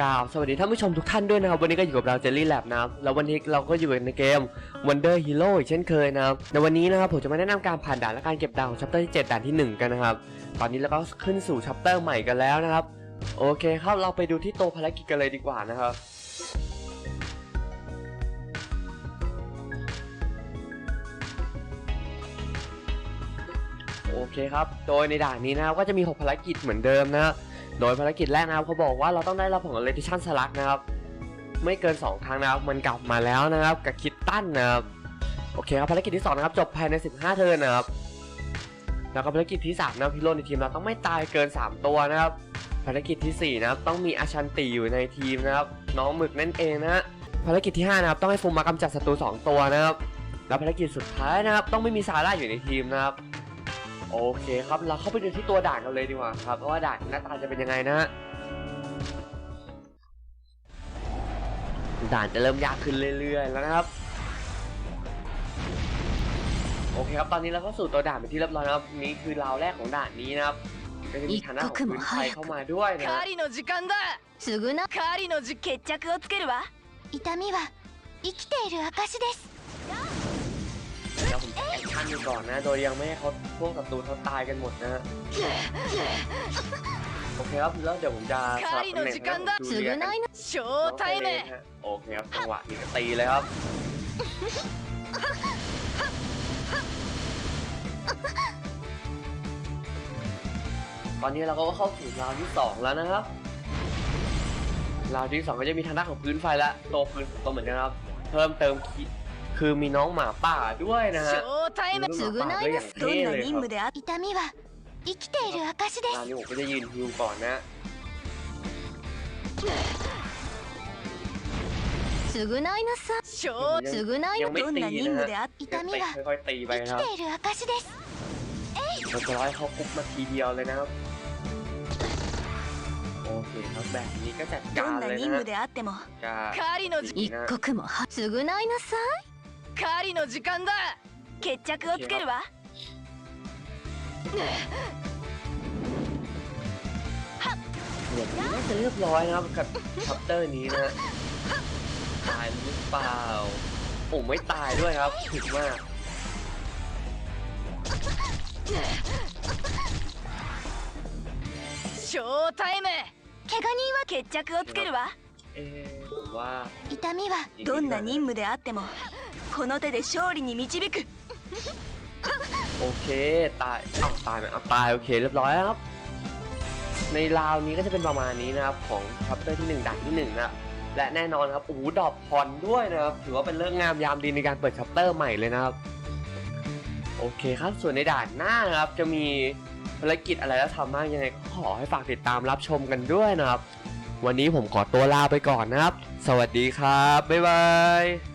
กล่าวสวัสดีท่านผู้ชมทุกท่านด้วยนะครับ วันนี้ก็อยู่กับเราเจลลี่แลบนะครับ แล้ววันนี้เราก็อยู่ในเกม Wonder Hero อีกเช่นเคยนะครับ ในวันนี้นะครับผมจะมาแนะนำการผ่านด่านและการเก็บดาวของชัปเตอร์ที่ 7 ด่านที่ 1 กันนะครับ ตอนนี้เราก็ขึ้นสู่ชัปเตอร์ใหม่กันแล้วนะครับ โอเคครับเราไปดูที่โตภารกิจกันเลยดีกว่านะครับโอเคครับ โดยในด่านนี้นะครับก็จะมี 6 ภารกิจเหมือนเดิมนะครับ โดยภารกิจแรกนะครับเขาบอกว่าเราต้องได้รับผลของเลติชันสลักนะครับ ไม่เกิน 2 ครั้งนะครับ มันกลับมาแล้วนะครับ กับคิดตั้นนะครับ โอเคครับภารกิจที่ 2 นะครับ จบภายใน 15 เทิร์นนะครับ แล้วก็ภารกิจที่ 3 นะครับฮีโรในทีมเราต้องไม่ตายเกิน 3 ตัวนะครับ ภารกิจทีสี่4 นะครับ ต้องมีอาชันติอยู่ในทีมนะครับ น้องหมึกนั่นเองนะฮะภารกิจที่ 5 นะครับ ต้องให้ฟูมมากำจัดศัตรู2ตัวนะครับ แล้วภารกิจสุดท้ายนะครับ ต้องไม่มีซาร่าอยู่ในทีมนะครับ โอเคครับ เราเข้าไปดูที่ตัวด่านกันเลยดีกว่าครับว่าด่านหน้าตาจะเป็นยังไงนะฮะ ด่านจะเริ่มยากขึ้นเรื่อยๆ แล้วนะครับ โอเคครับ ตอนนี้เราเข้าสู่ตัวด่านเป็นที่เรียบร้อยนะครับ นี่คือราวแรกของด่านนี้นะครับ ก็จะมีฐานะของพื้นไทยเข้ามาด้วยนะ カ ฮะ ーリの時間だすぐなカーリのじ決着をつけるわ痛みは生きている証です แล้ว ท่านอยู่ก่อนนะ โดยยังไม่ให้เขาพวกศัตรูเขาตายกันหมดนะฮะโอเคครับแล้วเดี๋ยวผมจะสลับเป็นเน่งนะดูเรียนโอเคครับจังหวะนี้ตีเลยครับตอนนี้เราก็เข้าสู่ราวที่ 2 แล้วนะครับ ราวที่2ก็จะมีทางด้านของพื้นไฟและตัวพื้นตัวเหมือนกันครับ เพิ่มเติมคิด คือมีน้องหมาป่าด้วยนะฮะไม่ใช่ห償いますどんな任務であ痛みは生きている証でตอนนี้ผมก็จะยืนฮิวก่อนนะす償いなさ償いยังไม่どんตีな任นะ務ฮะであยั痛งみเตะはค่อยตีไป生คきรับている証ですเราจะร้อยเขาปุ๊บมาทีเดียวเลยนะครับโอเคครับแบบนี้ก็จัดกาどรんなเลย任นะ務ฮะであってもการ狩りの時一刻もは償いなさいーリの時間だ決着をつけるわ เหมือนน่าจะเรียบร้อยนะครับกับชัปเตอร์นี้นะฮะตายหรือเปล่า โอ้ไม่ตายด้วยครับถึกมาก ショータイム怪我人は決着をつけるわ เอ๊ะผมว่า 痛みは どんな任務であっても โอเค ตายเอ้าตายไหมเอาตาย โอเค เรียบร้อยแล้วครับ ในราวนี้ก็จะเป็นประมาณนี้นะครับ ของชัปเตอร์ที่ 1ด่านที่1นะและแน่นอนครับโอ้โดอกผ่อนด้วยนะครับ ถือว่าเป็นเรื่องงามยามดีในการเปิดชัปเตอร์ใหม่เลยนะครับ โอเคครับ ส่วนในด่านหน้านะครับ จะมีภารกิจอะไรแล้วทำบ้างยังไงก็ขอให้ฝากติดตามรับชมกันด้วยนะครับ วันนี้ผมขอตัวลาไปก่อนนะครับ สวัสดีครับ บ๊ายบาย